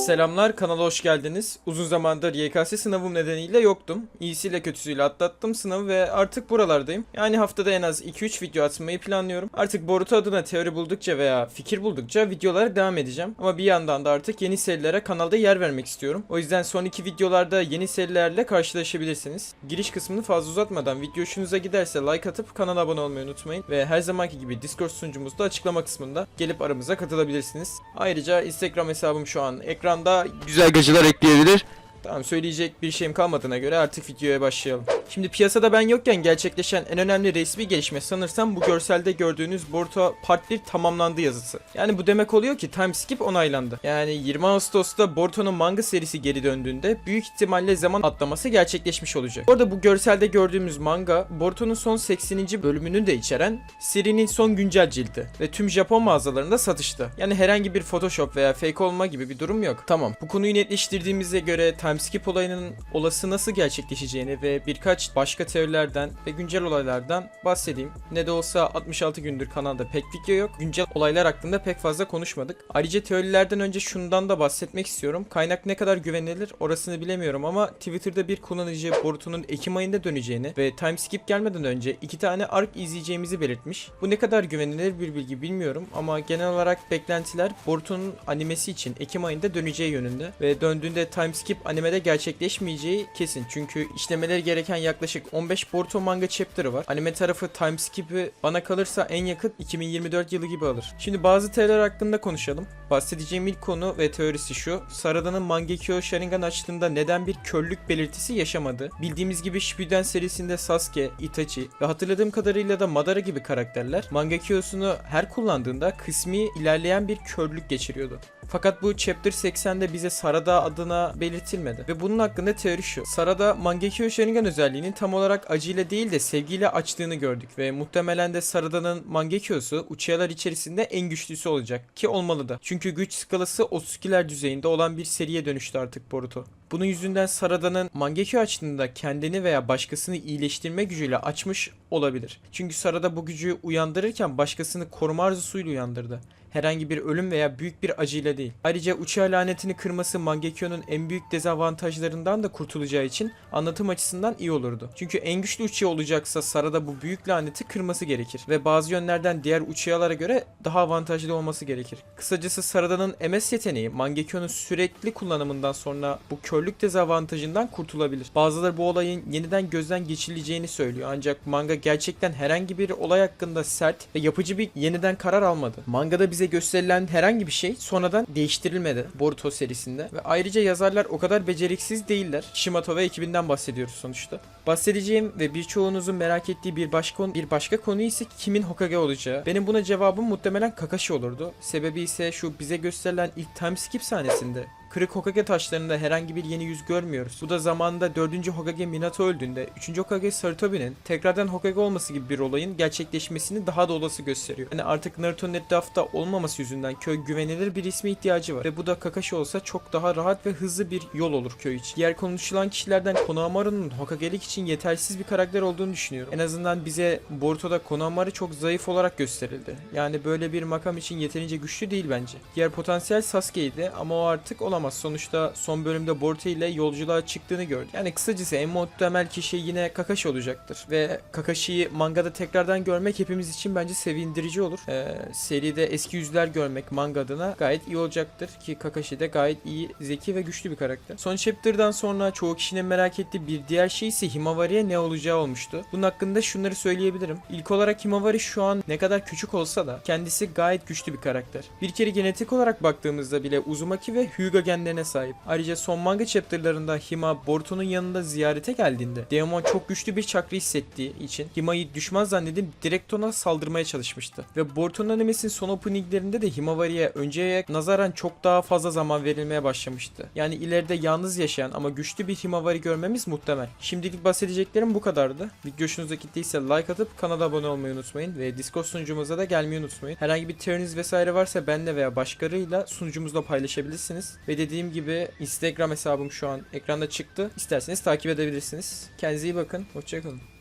Selamlar kanala hoş geldiniz. Uzun zamandır YKS sınavım nedeniyle yoktum. İyisiyle kötüsüyle atlattım sınavı ve artık buralardayım. Yani haftada en az 2-3 video atmayı planlıyorum. Artık Boruto adına teori buldukça veya fikir buldukça videolara devam edeceğim. Ama bir yandan da artık yeni serilere kanalda yer vermek istiyorum. O yüzden son iki videolarda yeni serilerle karşılaşabilirsiniz. Giriş kısmını fazla uzatmadan video hoşunuza giderse like atıp kanala abone olmayı unutmayın. Ve her zamanki gibi Discord sunucumuzda açıklama kısmında gelip aramıza katılabilirsiniz. Ayrıca Instagram hesabım şu an ekranda güzel gacılar ekleyebilir. Tamam söyleyecek bir şeyim kalmadığına göre artık videoya başlayalım. Şimdi piyasada ben yokken gerçekleşen en önemli resmi gelişme sanırsam bu görselde gördüğünüz Boruto Part 1 tamamlandı yazısı. Yani bu demek oluyor ki time skip onaylandı. Yani 20 Ağustos'ta Boruto'nun manga serisi geri döndüğünde büyük ihtimalle zaman atlaması gerçekleşmiş olacak. Orada bu görselde gördüğümüz manga Boruto'nun son 80. bölümünü de içeren serinin son güncel cildi ve tüm Japon mağazalarında satışta. Yani herhangi bir Photoshop veya fake olma gibi bir durum yok. Tamam bu konuyu netleştirdiğimize göre time skip olayının olası nasıl gerçekleşeceğini ve birkaç başka teorilerden ve güncel olaylardan bahsedeyim. Ne de olsa 66 gündür kanalda pek video yok. Güncel olaylar hakkında pek fazla konuşmadık. Ayrıca teorilerden önce şundan da bahsetmek istiyorum. Kaynak ne kadar güvenilir orasını bilemiyorum ama Twitter'da bir kullanıcı Boruto'nun Ekim ayında döneceğini ve time skip gelmeden önce iki tane arc izleyeceğimizi belirtmiş. Bu ne kadar güvenilir bir bilgi bilmiyorum ama genel olarak beklentiler Boruto'nun animesi için Ekim ayında döneceği yönünde ve döndüğünde time skip animede gerçekleşmeyeceği kesin. Çünkü işlemeleri gereken yaklaşık 15 Boruto manga chapter'ı var. Anime tarafı time skip'i bana kalırsa en yakın 2024 yılı gibi alır. Şimdi bazı teoriler hakkında konuşalım. Bahsedeceğim ilk konu ve teorisi şu. Sarada'nın Mangekyo Sharingan açtığında neden bir körlük belirtisi yaşamadı? Bildiğimiz gibi Shippuden serisinde Sasuke, Itachi ve hatırladığım kadarıyla da Madara gibi karakterler Mangekyosunu her kullandığında kısmi ilerleyen bir körlük geçiriyordu. Fakat bu Chapter 80'de bize Sarada adına belirtilmedi. Ve bunun hakkında teori şu. Sarada Mangekyo Sharingan özelliğinin tam olarak acıyla değil de sevgiyle açtığını gördük. Ve muhtemelen de Sarada'nın Mangekyo'su Uchiha'lar içerisinde en güçlüsü olacak. Ki olmalı da. Çünkü güç skalası 32'ler düzeyinde olan bir seriye dönüştü artık Boruto. Bunun yüzünden Sarada'nın Mangekyo açtığında kendini veya başkasını iyileştirme gücüyle açmış olabilir. Çünkü Sarada bu gücü uyandırırken başkasını koruma arzusuyla uyandırdı herhangi bir ölüm veya büyük bir acıyla değil. Ayrıca Uchiha lanetini kırması Mangekyo'nun en büyük dezavantajlarından da kurtulacağı için anlatım açısından iyi olurdu. Çünkü en güçlü Uchiha olacaksa Sarada bu büyük laneti kırması gerekir ve bazı yönlerden diğer Uchiha'lara göre daha avantajlı olması gerekir. Kısacası Sarada'nın MS yeteneği Mangekyo'nun sürekli kullanımından sonra bu körlük dezavantajından kurtulabilir. Bazıları bu olayın yeniden gözden geçirileceğini söylüyor ancak manga gerçekten herhangi bir olay hakkında sert ve yapıcı bir yeniden karar almadı. Mangada bize gösterilen herhangi bir şey sonradan değiştirilmedi Boruto serisinde ve ayrıca yazarlar o kadar beceriksiz değiller. Shimato ve ekibinden bahsediyoruz sonuçta. Bahsedeceğim ve birçoğunuzun merak ettiği bir başka bir başka konu ise kimin Hokage olacağı. Benim buna cevabım muhtemelen Kakashi olurdu. Sebebi ise şu bize gösterilen ilk time skip sahnesinde Kırık Hokage taşlarında herhangi bir yeni yüz görmüyoruz. Bu da zamanında 4. Hokage Minato öldüğünde 3. Hokage Sarutobi'nin tekrardan Hokage olması gibi bir olayın gerçekleşmesini daha da olası gösteriyor. Yani artık Naruto'nun etrafta olmaması yüzünden köy güvenilir bir isme ihtiyacı var. Ve bu da Kakashi olsa çok daha rahat ve hızlı bir yol olur köy için. Diğer konuşulan kişilerden Konohamaru'nun Hokage'lik için yetersiz bir karakter olduğunu düşünüyorum. En azından bize Boruto'da Konohamaru çok zayıf olarak gösterildi. Yani böyle bir makam için yeterince güçlü değil bence. Diğer potansiyel Sasuke'ydi ama o artık olamaz olamaz. Sonuçta son bölümde Boruto ile yolculuğa çıktığını gördük. Yani kısacası en muhtemel kişi yine Kakashi olacaktır. Ve Kakashi'yi mangada tekrardan görmek hepimiz için bence sevindirici olur. Ee, seride eski yüzler görmek manga adına gayet iyi olacaktır. Ki Kakashi de gayet iyi, zeki ve güçlü bir karakter. Son chapter'dan sonra çoğu kişinin merak ettiği bir diğer şey ise Himawari'ye ne olacağı olmuştu. Bunun hakkında şunları söyleyebilirim. İlk olarak Himawari şu an ne kadar küçük olsa da kendisi gayet güçlü bir karakter. Bir kere genetik olarak baktığımızda bile Uzumaki ve Hyuga genlerine sahip. Ayrıca son manga chapterlarında Hima Boruto'nun yanında ziyarete geldiğinde Deomon çok güçlü bir çakra hissettiği için Hima'yı düşman zannedip direkt ona saldırmaya çalışmıştı. Ve Boruto'nun animesinin son openinglerinde de Himawari'ye önceye nazaran çok daha fazla zaman verilmeye başlamıştı. Yani ileride yalnız yaşayan ama güçlü bir Himawari görmemiz muhtemel. Şimdilik bahsedeceklerim bu kadardı. Video hoşunuza gittiyse like atıp kanala abone olmayı unutmayın ve Discord sunucumuza da gelmeyi unutmayın. Herhangi bir teoriniz vesaire varsa benle veya başkalarıyla sunucumuzda paylaşabilirsiniz. Ve dediğim gibi Instagram hesabım şu an ekranda çıktı. İsterseniz takip edebilirsiniz. Kendinize iyi bakın. Hoşçakalın.